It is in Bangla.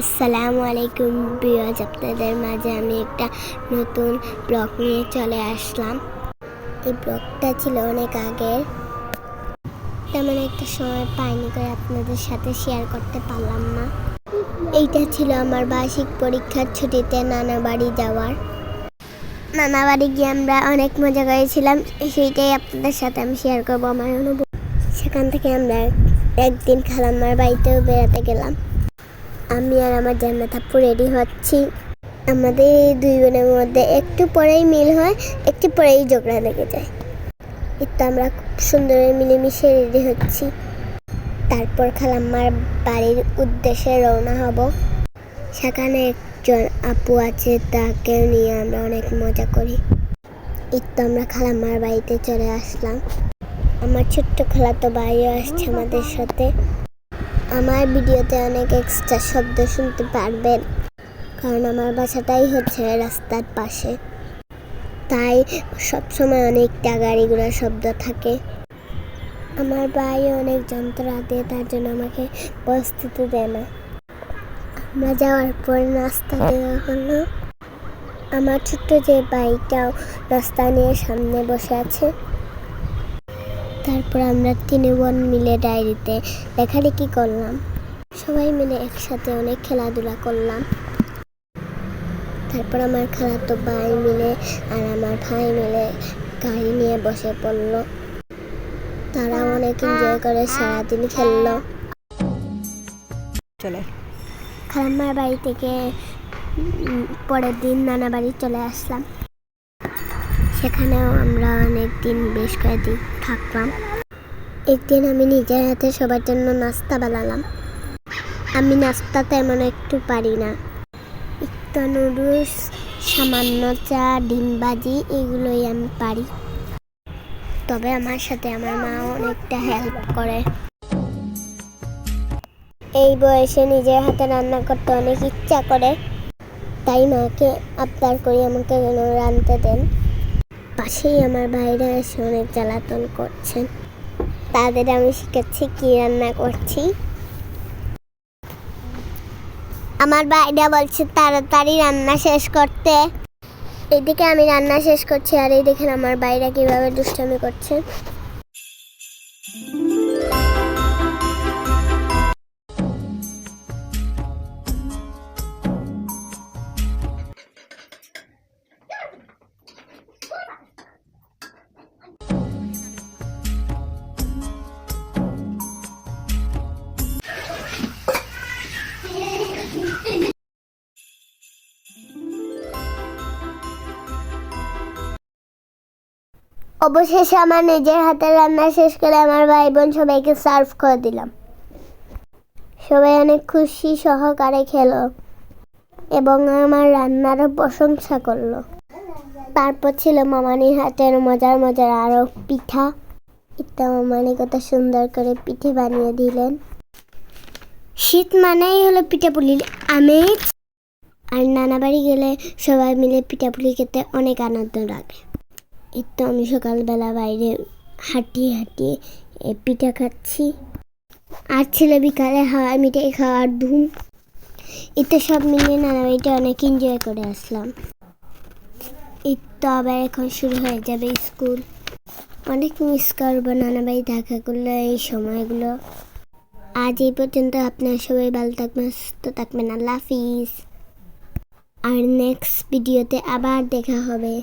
আসসালামু আলাইকুম বিয়াজ আপনাদের মাঝে আমি একটা নতুন ব্লগ নিয়ে চলে আসলাম। এই ব্লগটা ছিল অনেক আগের। তেমন একটা সময় পাইনি করে আপনাদের সাথে শেয়ার করতে পারলাম না। এইটা ছিল আমার বার্ষিক পরীক্ষার ছুটিতে নানা বাড়ি যাওয়ার। নানা বাড়ি গিয়ে আমরা অনেক মজা করেছিলাম, সেইটাই আপনাদের সাথে আমি শেয়ার করব আমার অনুভব সেখান থেকে আমরা একদিন খালাম্মার বাড়িতেও বেড়াতে গেলাম। আমি আর আমার জান্নাত আপু রেডি হচ্ছি। আমাদের দুই বোনের মধ্যে একটু পরেই মিল হয়, একটু পরেই ঝগড়া লেগে যায়। একটু আমরা খুব সুন্দর মিলেমিশে রেডি হচ্ছি। তারপর খালাম্মার বাড়ির উদ্দেশ্যে রওনা হব। সেখানে একজন আপু আছে, তাকে নিয়ে আমরা অনেক মজা করি। একটু আমরা খালাম্মার বাড়িতে চলে আসলাম। আমার ছোট্ট খালাতো ভাইও আসছে আমাদের সাথে। আমার ভিডিওতে অনেক এক্সট্রা শব্দ শুনতে পারবেন। কারণ আমার বাসাটাই হচ্ছে রাস্তার পাশে। তাই সবসময় অনেকটা গাড়ি শব্দ থাকে। আমার ভাই অনেক যন্ত্র দিয়ে তার জন্য আমাকে বসতে দেয় না। আমরা যাওয়ার পর নাস্তা দেওয়া হলো। আমার ছোট্ট যে বাইকটাও নাস্তা নিয়ে সামনে বসে আছে। তারপর আমরা তিন বোন মিলে ডায়েরিতে লেখালেখি করলাম। সবাই মিলে একসাথে অনেক খেলাধুলা করলাম। তারপর আমার খালাতো ভাই মিলে আর আমার ভাই মিলে গাড়ি নিয়ে বসে পড়ল। তারা অনেক এনজয় করে সারাদিন খেললো। চলে। খালাম্মার বাড়ি থেকে পরের দিন নানা বাড়ি চলে আসলাম। সেখানেও আমরা অনেক দিন বেশ কয়েকদিন থাকলাম। একদিন আমি নিজের হাতে সবার জন্য নাস্তা বানালাম। আমি নাস্তা তেমন একটু পারি না। একটু নুডলস, সামান্য চা, ডিম ভাজি এগুলোই আমি পারি। তবে আমার সাথে আমার মা অনেকটা হেল্প করে। এই বয়সে নিজের হাতে রান্না করতে অনেক ইচ্ছা করে। তাই মাকে আবদার করি আমাকে যেন রাঁধতে দেন। পাশেই আমার ভাইরা এসে অনেক জ্বালাতন করছেন। তাদের আমি শিখাচ্ছি কি রান্না করছি। আমার ভাইরা বলছে, তাড়াতাড়ি রান্না শেষ করতে। এদিকে আমি রান্না শেষ করছি আর এই দেখেন আমার বাইরা কীভাবে দুষ্টামি করছে। অবশেষে আমার নিজের হাতে রান্না শেষ করে আমার ভাই বোন সবাইকে সার্ভ করে দিলাম। সবাই অনেক খুশি, সহকারে খেলো এবং আমার রান্নারও প্রশংসা করল। তারপর ছিল মামানির হাতের মজার মজার আরও পিঠা। এটা মামানি কত সুন্দর করে পিঠে বানিয়ে দিলেন। শীত মানেই হলো পিঠাপুলির আমেজ। আর নানা বাড়ি গেলে সবাই মিলে পিঠাপুলি খেতে অনেক আনন্দ লাগে। এই তো আমি সকালবেলা বাইরে হাঁটিয়ে হাঁটিয়ে পিঠা খাচ্ছি। আর ছেলে বিকালে হাওয়া মিঠাই খাওয়ার ধুম। এতে সব মিলিয়ে নানা বাড়িটা অনেক এনজয় করে আসলাম। এই তো আবার এখন শুরু হয়ে যাবে স্কুল। অনেক মিস করব নানা বাড়ি দেখা করলে এই সময়গুলো। আজ এই পর্যন্ত আপনার সবাই ভালো থাকবেন, সুস্থ থাকবেন, আল্লাহ হাফিজ। আর নেক্সট ভিডিওতে আবার দেখা হবে।